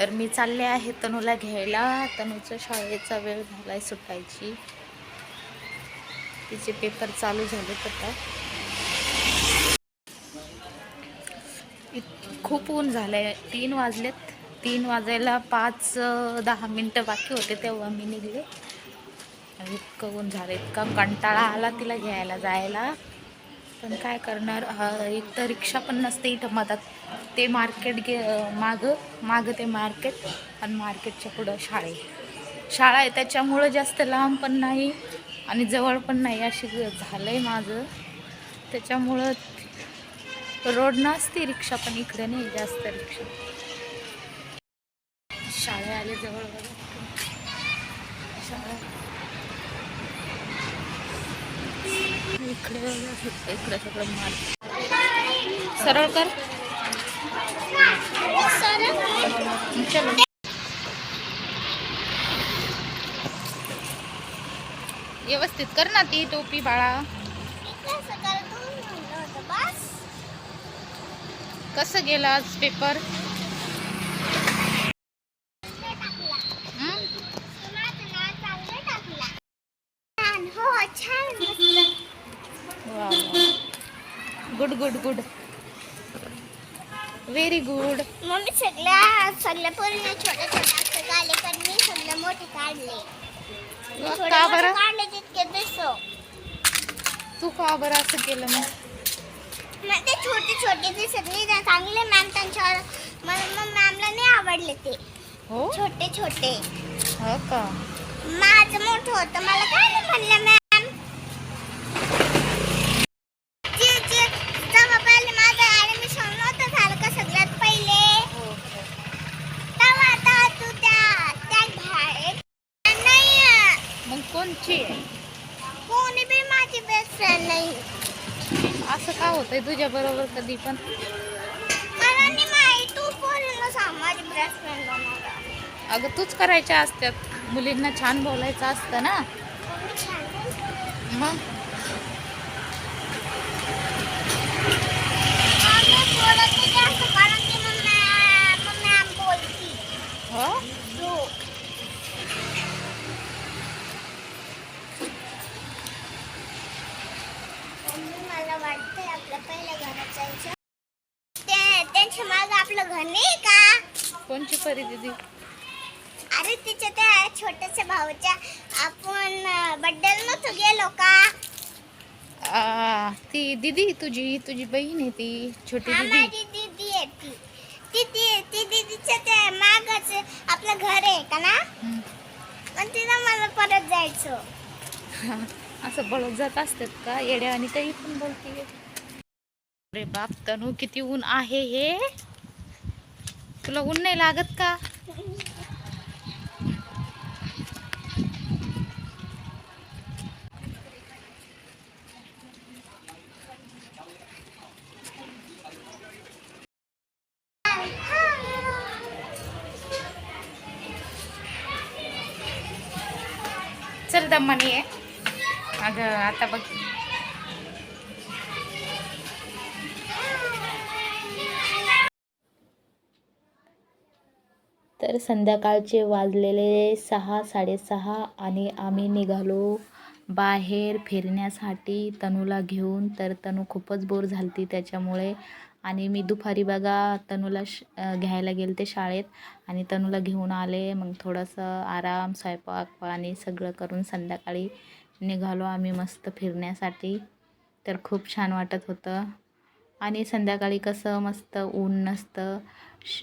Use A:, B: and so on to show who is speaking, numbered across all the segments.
A: तर मी चालले आहे तनूला घ्यायला. तनूचा शाळेचा वेळ झाला आहे सुटायची. तिचे पेपर चालू झाले आता. इत- खूप ऊन झालंय. तीन वाजलेत. तीन वाजायला पाच दहा मिनटं बाकी होते तेव्हा मी निघले. इतकं ऊन झालं इतका कंटाळा आला तिला घ्यायला जायला. पण काय करणार? एक तर रिक्षा पण नसते इथं मधात. ते मार्केट गे मागं मागं ते मार्केट आणि मार्केटच्या पुढं शाळे. शाळा आहे त्याच्यामुळं जास्त लांब पण नाही आणि जवळ पण नाही अशी झालं आहे माझं. त्याच्यामुळं रोड नसते रिक्षा पण इकडे नाही जास्त रिक्षा. शाळे आले जवळ शाळा सरळ कर व्यवस्थित कर ना ती टोपी बाळा कसं गेला आज पेपर हं? Good good good very good
B: mummy सगळ्या सगळ्या पोरीने छोटे छोटे अक्षर काढले पण मी सगळे मोठे काढले
A: का बरं?
B: काढले तितके दिसो.
A: तू का बरं असं केलं मग?
B: ते छोटे छोटे दिसत नाही चांगले मॅम त्यांच्यावर मला मॅमला नाही आवडले ते.
A: हो?
B: छोटे छोटे.
A: हो का?
B: माझं मोठं होतं मला काय म्हणलं मॅम
A: असं का होतंय? तुझ्या बरोबर कधी पण. अगं तूच करायच्या असत्यात. मुलींना छान बोलायचं असतं ना. मग?
B: आम्ही बोलत नाही जास्त कारण की मग मॅ- मग मॅम बोलती
A: हो
B: हो मम्मी मला वाटतंय आपल्या पहिल्या घरात जायचं. ते त्यांच्या मागं आपलं घर नाही का?
A: कोणची परी दिदी?
B: अरे तिच्या त्या छोट्याशा भाऊच्या आपण बड्डेला नव्हतो गेलो का?
A: आ, ती दिदी तुझी तुझी बहीण आहे ती छोटी
B: हा
A: दिदी.
B: माझी दीदी आहे ती. ती ती ती दीदीच्या त्या मागच आपलं घर आहे का ना?
A: हं.
B: पण तिथं मला परत जायचं.
A: असं बळत जात असतात का? येड्या आणि काही पण बोलते अरे बाप तनू किती ऊन आहे हे. तुला ऊन नाही लागत का? चल दम्मानी आहे अगं आता बघ. तर संध्याकाळचे वाजलेले सहा साडेसहा आणि आम्ही निघालो बाहेर फिरण्यासाठी तनूला घेऊन. तर तनू खूपच बोर झालती त्याच्यामुळे आणि मी दुपारी बघा तनूला श घ्यायला गेले ते शाळेत आणि तनूला घेऊन आले. मग थोडंसं आराम स्वयंपाक पाणी सगळं करून संध्याकाळी निघालो आम्ही मस्त फिरण्यासाठी. तर खूप छान वाटत होतं. आणि संध्याकाळी कसं मस्त ऊन नसतं श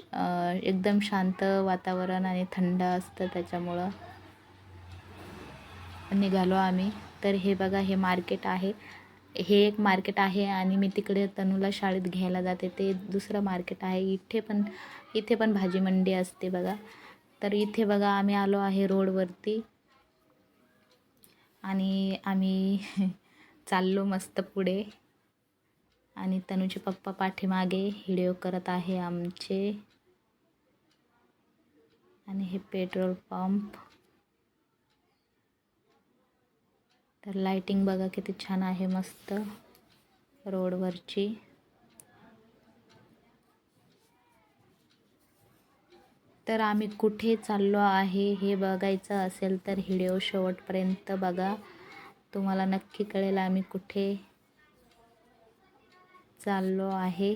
A: एकदम शांत वातावरण आणि थंड असतं त्याच्यामुळं निघालो आम्ही. तर हे बघा हे मार्केट आहे. हे एक मार्केट आहे आणि मी तिकडे तनूला शाळेत घ्यायला जाते. ते दुसरं मार्केट आहे. इथे पण इथे पण भाजी मंडी असते बघा. तर इथे बघा आम्ही आलो आहे रोडवरती आणि आम्ही चाललो मस्त पुढे. आणि तनूचे पप्पा पाठीमागे व्हिडिओ करत आहे आमचे. आणि हे पेट्रोल पंप. तर लाइटिंग बघा किती छान आहे मस्त रोडवरची. तर आम्ही कुठे चाललो आहे हे बघायचं असेल तर व्हिडिओ शेवटपर्यंत बघा. तुम्हाला नक्की कळेल आम्ही कुठे चाललो आहे.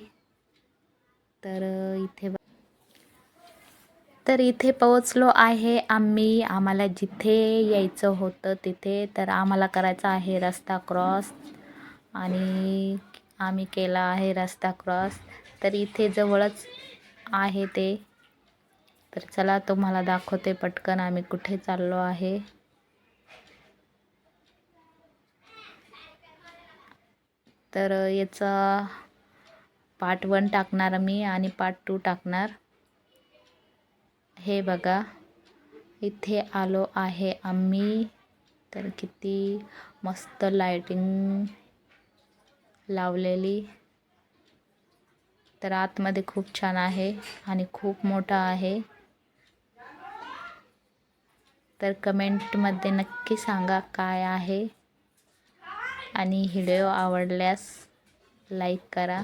A: तर इथे तर इथे पोहोचलो आहे आम्ही. आम्हाला जिथे यायचं होतं तिथे. तर आम्हाला करायचा आहे रस्ता क्रॉस. आणि आम्ही केला आहे रस्ता क्रॉस. तर इथे जवळच आहे ते. तर चला तुम्हाला दाखवते पटकन आम्ही कुठे चाललो आहे. तर याचा पार्ट वन टाकणार मी आणि पार्ट टू टाकणार. हे बघा. इथे आलो आहे आम्ही. तर किती मस्त लायटिंग लावलेली. तर आतमध्ये खूप छान आहे आणि खूप मोठा आहे. तर कमेंटमध्ये नक्की सांगा काय आहे. आणि व्हिडिओ आवडल्यास लाईक करा.